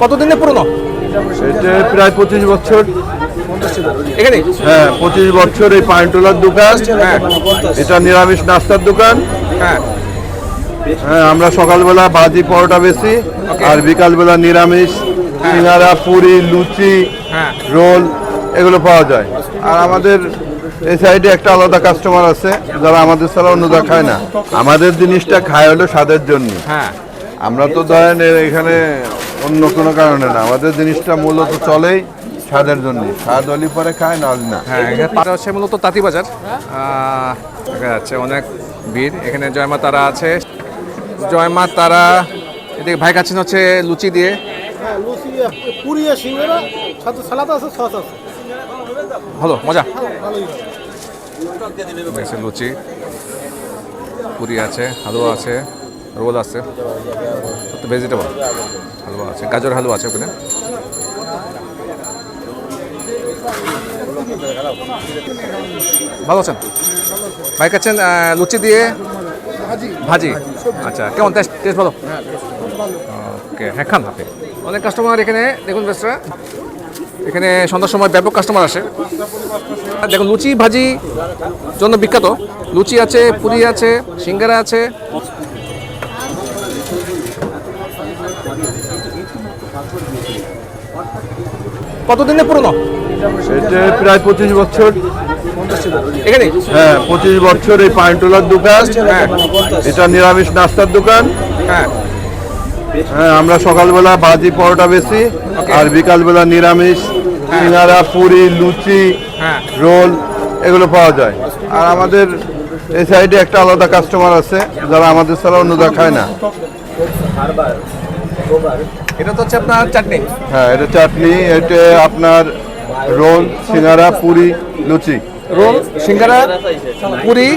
কতদিনের পুরনো? এটা প্রায় পঁচিশ বছর। এখানে? হ্যাঁ পঁচিশ বছর এই পাইনটোলার দোকান। হ্যাঁ। এটা নিরামিষ নাস্তার দোকান। হ্যাঁ। হ্যাঁ আমরা সকালবেলা ভাজি পরোটা বেশি আর বিকালবেলা নিরামিষ সিঙ্গারা পুরি লুচি হ্যাঁ। রোল এগুলো পাওয়া যায়। আর আমাদের এই সাইডে একটা আলাদা কাস্টমার আছে যারা আমাদের ছাড়া অন্যরা খায় না। আমাদের জিনিসটা খায় হলো স্বাদের জন্য। হ্যাঁ। আমরা তো ধরেন এখানে অন্য কোনো কারণে না। আমাদের জিনিসটা মূলত চলেই স্বাদের জন্য। স্বাদ হলে পরে খায় না হলে না। হ্যাঁ হচ্ছে মূলত তাঁতি বাজার দেখা যাচ্ছে অনেক ভিড়। এখানে জয়মা তারা আছে। জয়মা তারা এদিকে ভাই খাচ্ছেন হচ্ছে লুচি দিয়ে। হ্যাঁ লুচি পুরি সিঙ্গারা সাথে সালাদ আছে সস আছে। ভালো মজা? লুচি। পুরি আছে হালুয়া আছে। রোল আছে। ভেজিটেবল। হালুয়া আছে। গাজর হালুয়া আছে ওখানে। ভালো আছেন? ভাই খাচ্ছেন লুচি দিয়ে ভাজি। আচ্ছা কেমন? টেস্ট টেস্ট ভালো? ওকে হ্যাঁ খান আপনি। অনেক কাস্টমার এখানে দেখুন বেশরা এখানে সন্ধ্যার সময় ব্যাপক কাস্টমার আসে। দেখুন লুচি ভাজি জন্য বিখ্যাত। লুচি আছে পুরি আছে সিঙ্গারা আছে। কতদিনের পুরনো? এটা প্রায় পঁচিশ বছর। এখানে হ্যাঁ পঁচিশ বছর এই পাইনটোলার দোকান। হ্যাঁ এটা নিরামিষ নাস্তার দোকান। হ্যাঁ। হ্যাঁ আমরা সকালবেলা ভাজি পরোটা বেশি আর বিকালবেলা নিরামিষ সিঙ্গারা পুরি লুচি হ্যাঁ। রোল এগুলো পাওয়া যায়। আর আমাদের এই সাইডে একটা আলাদা কাস্টমার আছে যারা আমাদের ছাড়া অন্যরা খায় না। এটা তো হচ্ছে আপনার চাটনি। হ্যাঁ এটা চাটনি এটা আপনার রোল সিঙ্গারা পুরি লুচি। রোল সিঙ্গারা পুরি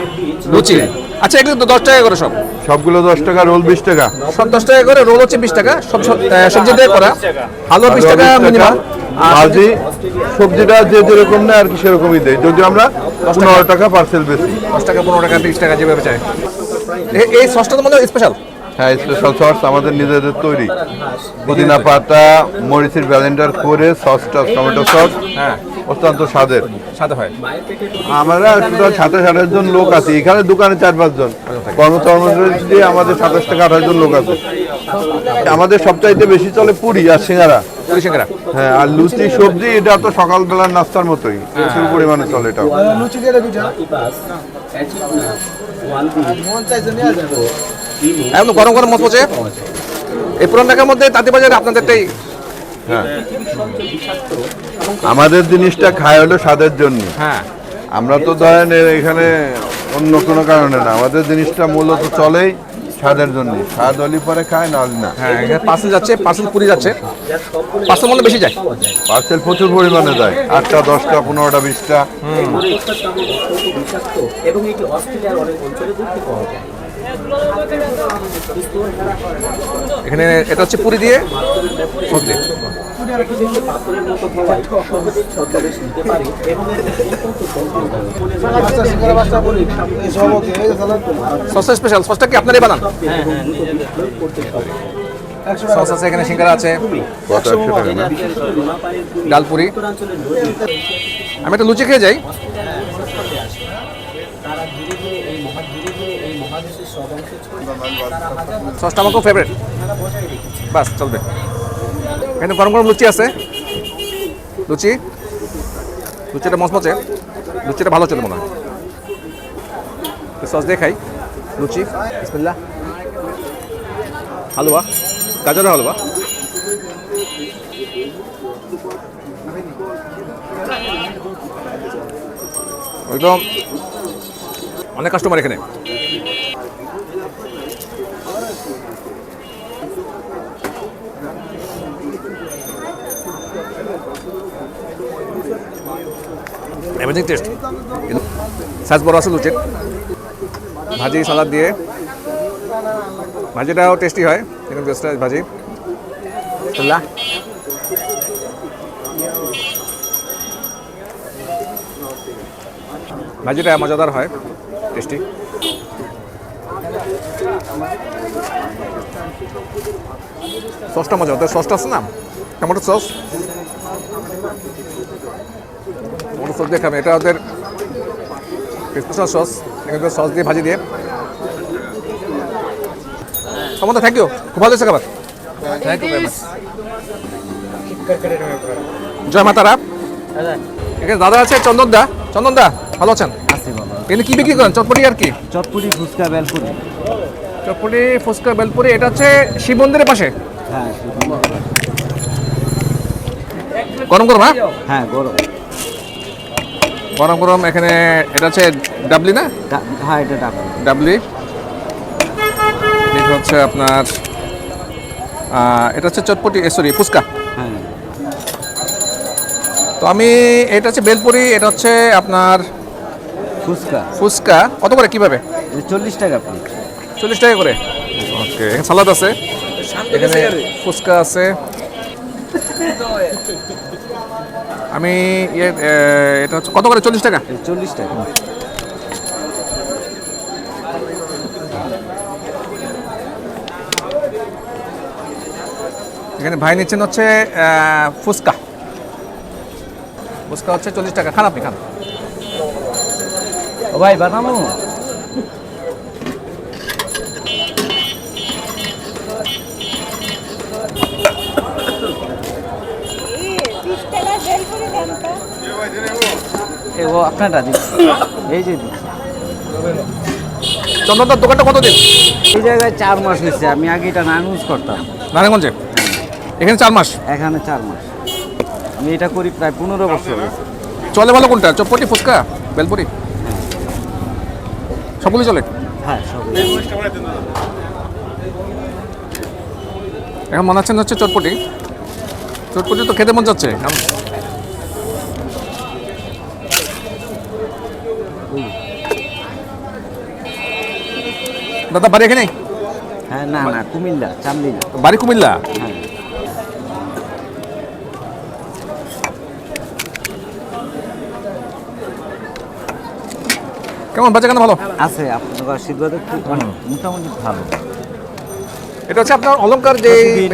লুচি। আচ্ছা এগুলো তো দশ টাকা করে সব। সবগুলো দশ টাকা রোল বিশ টাকা। সব দশ টাকা করে রোল হচ্ছে বিশ টাকা সব সব- সবজি দিয়ে করা। হালুয়া বিশ টাকা মিনিমাম আর ভাজি সবজিটা যে যেরকম নেয় আর কি সেরকমই দেয়। যদি আমরা পনেরো টাকা পার্সেল বেশি দশ টাকা পনেরো টাকা বিশ টাকা যেভাবে চাই। এই সসটা তো মনে হয় স্পেশাল হ্যাঁ স্পেশাল সস আমাদের নিজেদের তৈরি। পুদিনা পাতা মরিচের ব্যালেন্ডার করে সসটা টমেটো সস হ্যাঁ। অত্যন্ত স্বাদের। সাথে হয়। আমরা টোটাল সাতাশ আঠাশ জন লোক আছি। এখানে দোকানে চার পাঁচ জন। কর্মচারী দিয়ে আমাদের সাতাশ থেকে আঠাশ জন লোক আছে। আমাদের সবচাইতে বেশি চলে পুরি আর সিঙ্গারা। পুরি সিঙ্গারা। হ্যাঁ আর লুচি সবজি এটা তো সকালবেলার নাস্তার মতোই। প্রচুর পরিমাণে চলে এটা লুচি একদম গরম গরম মচমচে এই পুরান ঢাকার মধ্যে তাঁতিবাজারে আপনাদেরটাই হ্যাঁ। আমাদের জিনিসটা খায় হলো স্বাদের জন্য। হ্যাঁ। আমরা তো ধরেন এখানে অন্য কোনো কারণে না। আমাদের জিনিসটা মূলত চলেই স্বাদের জন্য। স্বাদ হলে পরে খায় না না। হ্যাঁ এখানে পার্সেল যাচ্ছে পার্সেল পুরি যাচ্ছে। পার্সেল মনে বেশি যায়। পার্সেল প্রচুর পরিমাণে যায়। আটটা দশটা পনেরোটা বিশটা। এবং এটি অস্ট্রেলিয়ার অনেক অঞ্চলে দেখতে পাওয়া যায়। এখানে এটা হচ্ছে পুরি দিয়ে? সবজি সসটা স্পেশাল সসটা কি আপনারই বানান? সস আছে এখানে সিঙ্গারা আছে। কত একশো টাকা না বিশেষ করে লোনা পানির পুরী ডাল পুরি। উত্তরাঞ্চলের নদী আমি একটা লুচি খেয়ে যাই। সসটা আমার খুব ফেভারিট বাস, চলবে। এখানে গরম গরম লুচি আছে। লুচি? লুচিটা মচমচে। লুচিটা ভালো চলে মনে হয়। সস দিয়ে খাই। লুচি। বিসমিল্লাহ। হালুয়া। গাজরের হালুয়া। একদম। অনেক কাস্টমার এখানে। অ্যামেজিং টেস্ট সাইজ বড় আছে লুচির ভাজি সালাদ দিয়ে ভাজিটাও টেস্টি হয় চিকেন পেস্টা ভাজি বিসমিল্লাহ। ভাজিটা মজাদার হয় টেস্টি সসটা মজা ওদের সসটা আছে না? টমেটো সস টমেটো সস দিয়ে খাবে। এটা ওদের সস এখানে সস দিয়ে ভাজি দিয়ে। তোমাদের থ্যাংক ইউ খুব ভালো হয়েছে খাবার। থ্যাংক ইউ জয় মাতারা। এখানে দাদা আছে চন্দন দা। চন্দন দা ভালো আছেন? এখানে কি বিক্রি করেন? চটপটি আর কি? চটপুরি ফুচকা বেলপুরি। চটপটি ফুচকা বেলপুরি এটা হচ্ছে শিব মন্দিরের পাশে? হ্যাঁ গরম গরম হ্যাঁ? হ্যাঁ গরম। গরম গরম এখানে এটা হচ্ছে ডাবলি না? হ্যাঁ এটা ডাবল। ডাবলি। এটা হচ্ছে আপনার এটা হচ্ছে চটপটি সরি ফুচকা। হ্যাঁ। তো আমি এটা হচ্ছে বেলপুরি এটা হচ্ছে আপনার ফুচকা। ফুচকা? কত করে কীভাবে? চল্লিশ টাকা প্লেট চল্লিশ টাকা করে? ওকে এখানে সালাদ আছে? এখানে ফুচকা আছে। আমি ইয়ে, এটা হচ্ছে কত করে চল্লিশ টাকা? চল্লিশ টাকা। এখানে ভাই নিচ্ছেন হচ্ছে ফুচকা। ফুচকা হচ্ছে চল্লিশ টাকা। খান আপনি খান। ও ভাই এ ও আপনারটা এই যে চন্দনদার দোকানটা কত দিন? এই জায়গায় চার মাস হয়েছে। আমি আগে এটা করতাম। নারায়ণগঞ্জে? এখানে চার মাস? এখানে চার মাস। আমি এটা করি প্রায় পনেরো বছর চলে ভালো কোনটা? চটপটি ফুচকা বেলপুরি? সবগুলি চলে? হ্যাঁ এখন মনে হচ্ছে হচ্ছে চটপটি। চটপটি তো খেতে মন যাচ্ছে। দাদা বাড়ি এখানে? হ্যাঁ না না কুমিল্লা চান্দিনা বাড়ি কুমিল্লা? কেমন বাচ্চা কেন ভালো? আছে আপনার আশীর্বাদে মানে মোটামুটি ভালো। এটা হচ্ছে আপনার অলংকার যে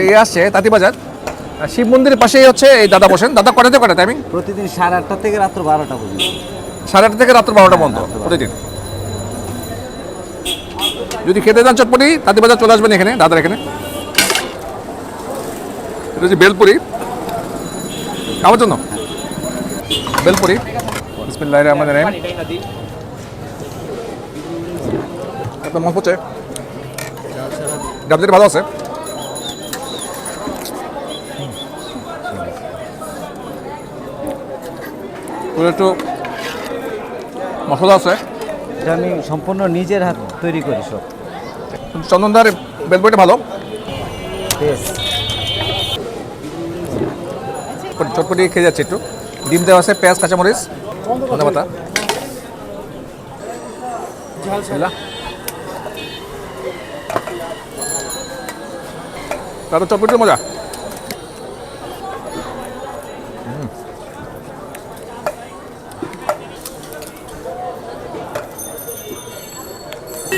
ইয়ে আসছে তাঁতিবাজার আর শিব মন্দিরের পাশেই হচ্ছে এই দাদা বসেন। দাদা কটাতে কটা টাইমিং প্রতিদিন সাড়ে আটটা থেকে রাত্র বারোটা পর্যন্ত। সাড়ে আটটা থেকে রাত্র বারোটা পর্যন্ত প্রতিদিন। যদি খেতে যান চটপটি তাঁতিবাজার চলে আসবেন এখানে দাদার এখানে। এটা হচ্ছে বেলপুরি। আমার জন্য? বেলপুরি। বিসমিল্লাহ রহমান রহিম। একদম মন পড়ছে। ডাবলিটা ভালো আছে। একটু মশলা আছে। এটা আমি সম্পূর্ণ নিজের হাত তৈরি করি সব। চন্দনদার বেলপুরিটা ভালো। চটপটি খেয়ে যাচ্ছে একটু। ডিম দেওয়া আছে পেঁয়াজ কাঁচামরিচ ধনে তারপর চটপটির মজা।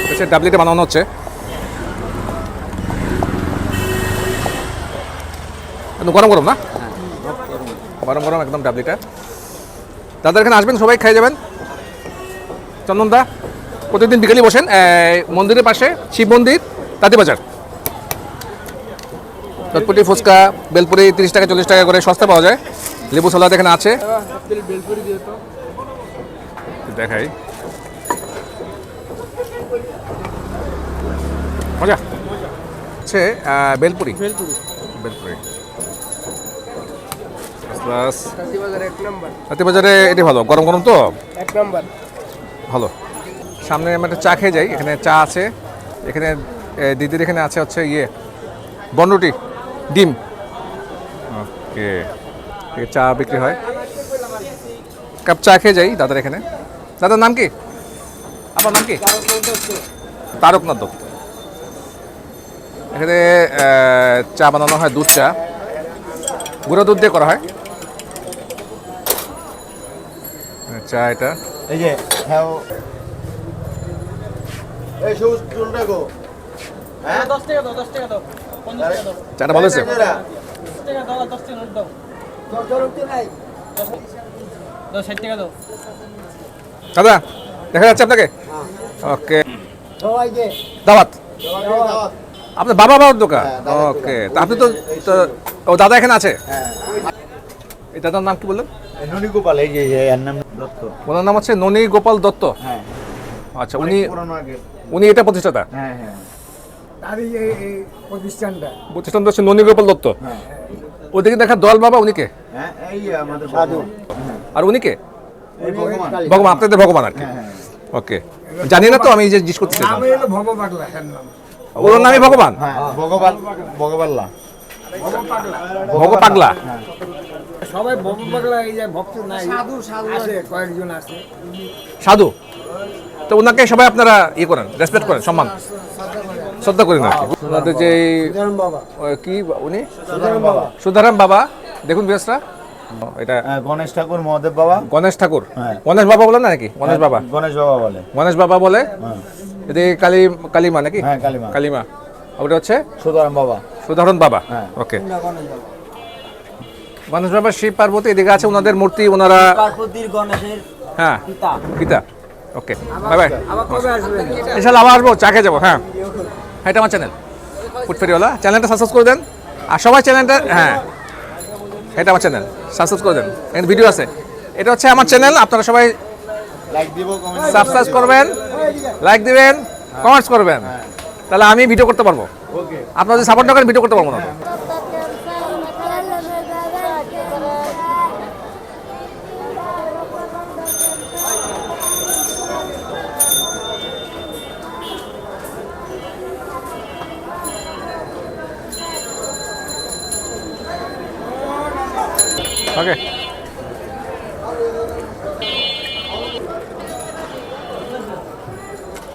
হচ্ছে ডাবলিটা বানানো হচ্ছে। গরম গরম না? গরম গরম একদম ডাবলিটা দাদা এখানে আসবেন, সবাই খাই যাবেন। চন্দনদা, প্রতিদিন বিকেলে বসেন। মন্দিরের পাশে শিব মন্দির তাঁতিবাজার চটপটি ফুচকা বেলপুরি তিরিশ টাকা চল্লিশ টাকা করে সস্তা পাওয়া যায়। লেবু সালাদ এখানে আছে। দেখাই। মজা। হচ্ছে বেলপুরি। বেলপুরি। এটি ভালো। গরম গরম তো? এক নম্বর। ভালো। সামনে আমরা একটা চা খেয়ে যাই। এখানে চা আছে। এখানে দিদির এখানে আছে হচ্ছে ইয়ে বনরুটি। ডিম। ওকে। চা বিক্রি হয়। কাপ চা খেয়ে যাই দাদার এখানে। দাদার নাম কি? আপনার নাম কি? তারকনাথ দত্ত। এখানে চা বানানো হয় দুধ চা। গুঁড়ো দুধ দিয়ে করা হয়। চা এটা। এই যে হ্যাঁ চাটা ভালো দাও দাদা দেখা যাচ্ছে আপনাকে? ওকে। দাওয়াত? আপনার বাবা বাবার দোকান? ওকে। তা আপনি তো তো- ও দাদা এখানে আছে? এই দাদার নাম কি বললেন? ননী গোপাল এই যে এর নাম দত্ত। ওনার নাম হচ্ছে ননী গোপাল দত্ত? হ্যাঁ। আচ্ছা উনি উনি এটা প্রতিষ্ঠাতা? হ্যাঁ হ্যাঁ। হচ্ছে ননী গোপাল দত্ত ওদিকে দেখা দয়াল বাবা উনিকে হ্যাঁ এই আমাদের সাধু। আর উনিকে ভগবান। ভগবান আপনাদের ভগবান আর কি। ওকে। জানি না তো আমি এই যে জিজ্ঞেস ওর নামই ভগবান? হ্যাঁ ভগবান ভগবাল্লা। ভগ পাগলা? সবাই বম পাগলা এই যে ভক্ত নাই। সাধু সাধু আছে কয়েকজন আছে। সাধু? তো ওনাকে সবাই আপনারা ইয়ে করেন রেসপেক্ট করেন সম্মান। শ্রদ্ধা করেন আর কি ওনাদের যে কি উনি? সুধারাম বাবা। দেখুন বিয়াসরা এটা হ্যাঁ, গণেশ ঠাকুর মহাদেব বাবা। গণেশ ঠাকুর। হ্যাঁ। গণেশ বাবা বলেন না নাকি? গণেশ বাবা। গণেশ বাবা বলে। গণেশ বাবা বলে? হ্যাঁ। এদিকে কালী কালীমা নাকি? হ্যাঁ কালীমা। কালীমা। ওটা হচ্ছে? সুতরাং বাবা। সুধারণ বাবা। হ্যাঁ। ওকে। গণেশ বাবা। শিব পার্বতী এদিকে আছে ওনাদের মূর্তি ওনারা পার্বতীর গণেশের হ্যাঁ পিতা। গীতা ওকে। Bye bye. আবার কবে আসবেন? ইনশাল্লাহ আবার আসব চা খেয়ে যাব হ্যাঁ হ্যাঁ, এটা আমার চ্যানেল ফুটফেরিওয়ালা চ্যানেলটা সাবস্ক্রাইব করে দেন। আর সবাই চ্যানেলটা হ্যাঁ। এটা আমার চ্যানেল সাবস্ক্রাইব করে দেন। এখানে ভিডিও আছে। এটা হচ্ছে আমার চ্যানেল আপনারা সবাই লাইক দিব কমেন্ট সাবস্ক্রাইব করবেন লাইক দিবেন কমেন্টস করবেন। তাহলে আমি ভিডিও করতে পারব। আপনারা যদি সাপোর্ট না করেন ভিডিও করতে পারব না।